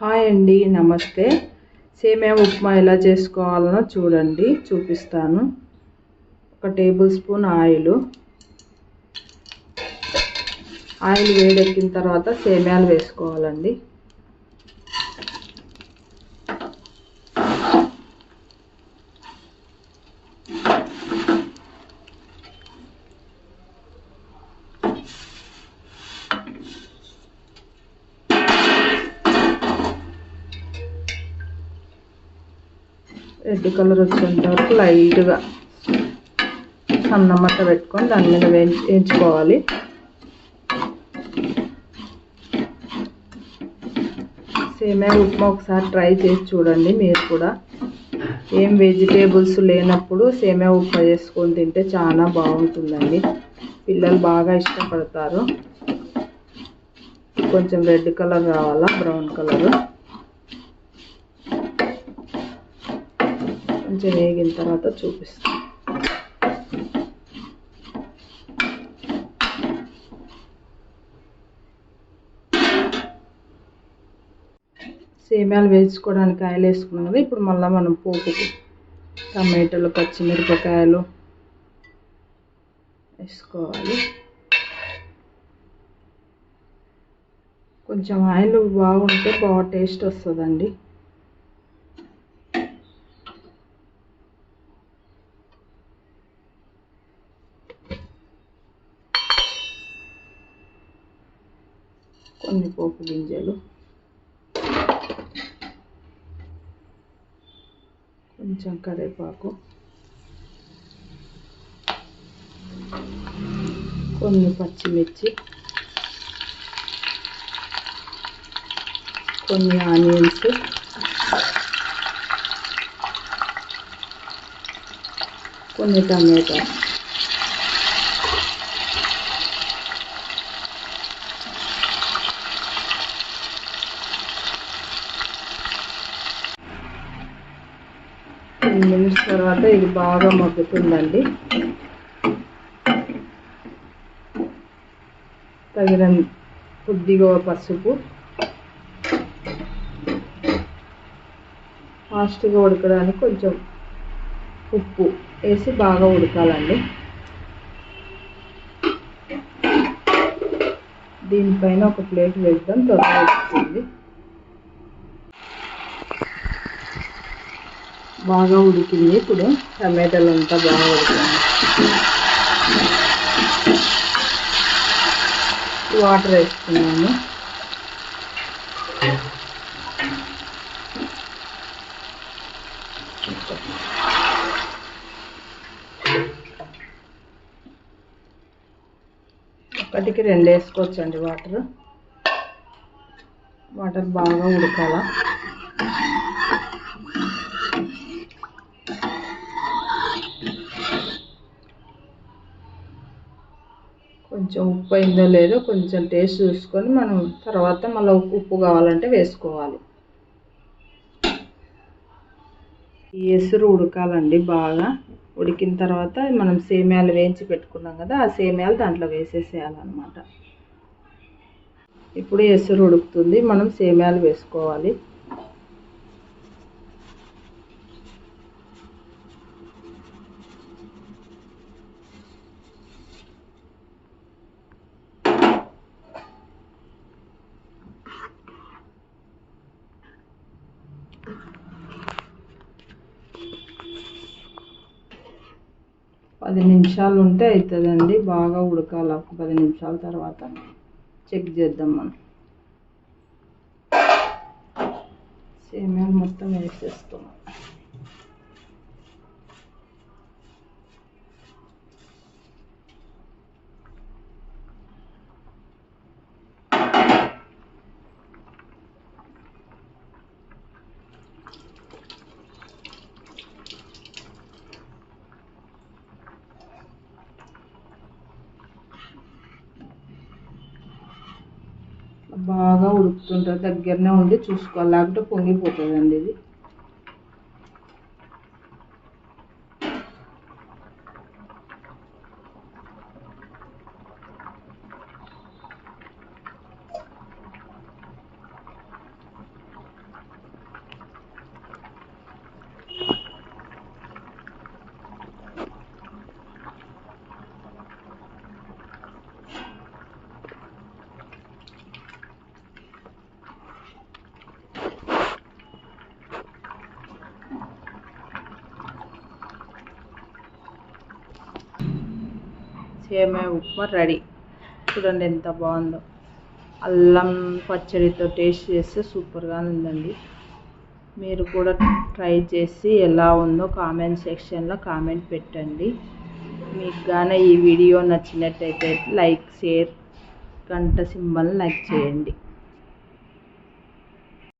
Hi అండి నమస్తే. సేమియా ఉప్మా ఎలా చేసుకోవాలనో చూడండి చూపిస్తాను. ఒక టేబుల్ స్పూన్ ఆయిల్. ఆయిల్ వేడెక్కిన తర్వాత సేమియాలు వేసుకోవాలండి. రెడ్ కలర్ వచ్చేంత వరకు లైట్గా సన్నమట్ట పెట్టుకొని దాని మీద వేయించుకోవాలి. సేమే ఉప్మా ఒకసారి ట్రై చేసి చూడండి మీరు కూడా. ఏం వెజిటేబుల్స్ లేనప్పుడు సేమే ఉప్మా చేసుకొని తింటే చాలా బాగుంటుందండి. పిల్లలు బాగా ఇష్టపడతారు. కొంచెం రెడ్ కలర్ రావాలా బ్రౌన్ కలర్? కొంచెం వేగిన తర్వాత చూపిస్తాను. సేమ్యాలు వేసుకోవడానికి ఆయిల్ వేసుకున్నాం కదా ఇప్పుడు మళ్ళీ మనం పోపుకు టమాటాలు పచ్చిమిరపకాయలు వేసుకోవాలి. కొంచెం ఆయిల్ బాగుంటే బాగా టేస్ట్ వస్తుందండి. కొన్ని పోపు గింజలు కొంచెం కరివేపాకు కొన్ని పచ్చిమిర్చి కొన్ని ఆనియన్స్ కొన్ని టమాటా తర్వాత ఇది బాగా మగ్గుతుందండి. తగిన కొద్దిగా పసుపు. ఫాస్ట్గా ఉడకడానికి కొంచెం ఉప్పు వేసి బాగా ఉడకాలండి. దీనిపైన ఒక ప్లేట్ వేద్దాం త్వరగా వస్తుంది బాగా ఉడికింది. ఇప్పుడు టమాటాలు అంతా బాగా ఉడికింది. వాటర్ వేసుకున్నాము ఒకటికి రెండు వేసుకోవచ్చండి వాటర్. వాటర్ బాగా ఉడకాల. కొంచెం ఉప్పు అయిందో లేదో కొంచెం టేస్ట్ చూసుకొని మనం తర్వాత మళ్ళీ ఉప్పు కావాలంటే వేసుకోవాలి. ఈ ఎసురు ఉడకాలండి బాగా. ఉడికిన తర్వాత మనం సేమ్యాలు వేయించి పెట్టుకున్నాం కదా ఆ సేమ్యాలు దాంట్లో వేసేసేయాలన్నమాట. ఇప్పుడు ఎసురు ఉడుకుతుంది మనం సేమ్యాలు వేసుకోవాలి. పది నిమిషాలు ఉంటే అవుతుందండి బాగా ఉడకాలి ఒక పది నిమిషాల తర్వాత చెక్ చేద్దాం మనం. సేమ్యాలు మొత్తం వేసేస్తున్నాం. బాగా ఉడుకుతుంటుంది. దగ్గరనే ఉండి చూసుకోవాలి. లేకపోతే పొంగిపోతుందండి ఇది. సేమే ఉప్మా రెడీ. చూడండి ఎంత బాగుందో. అల్లం పచ్చడితో టేస్ట్ చేస్తే సూపర్గా ఉందండి. మీరు కూడా ట్రై చేసి ఎలా ఉందో కామెంట్ సెక్షన్లో కామెంట్ పెట్టండి. మీకు గాన ఈ వీడియో నచ్చినట్టయితే లైక్ షేర్ గంట సింబల్ లైక్ చేయండి.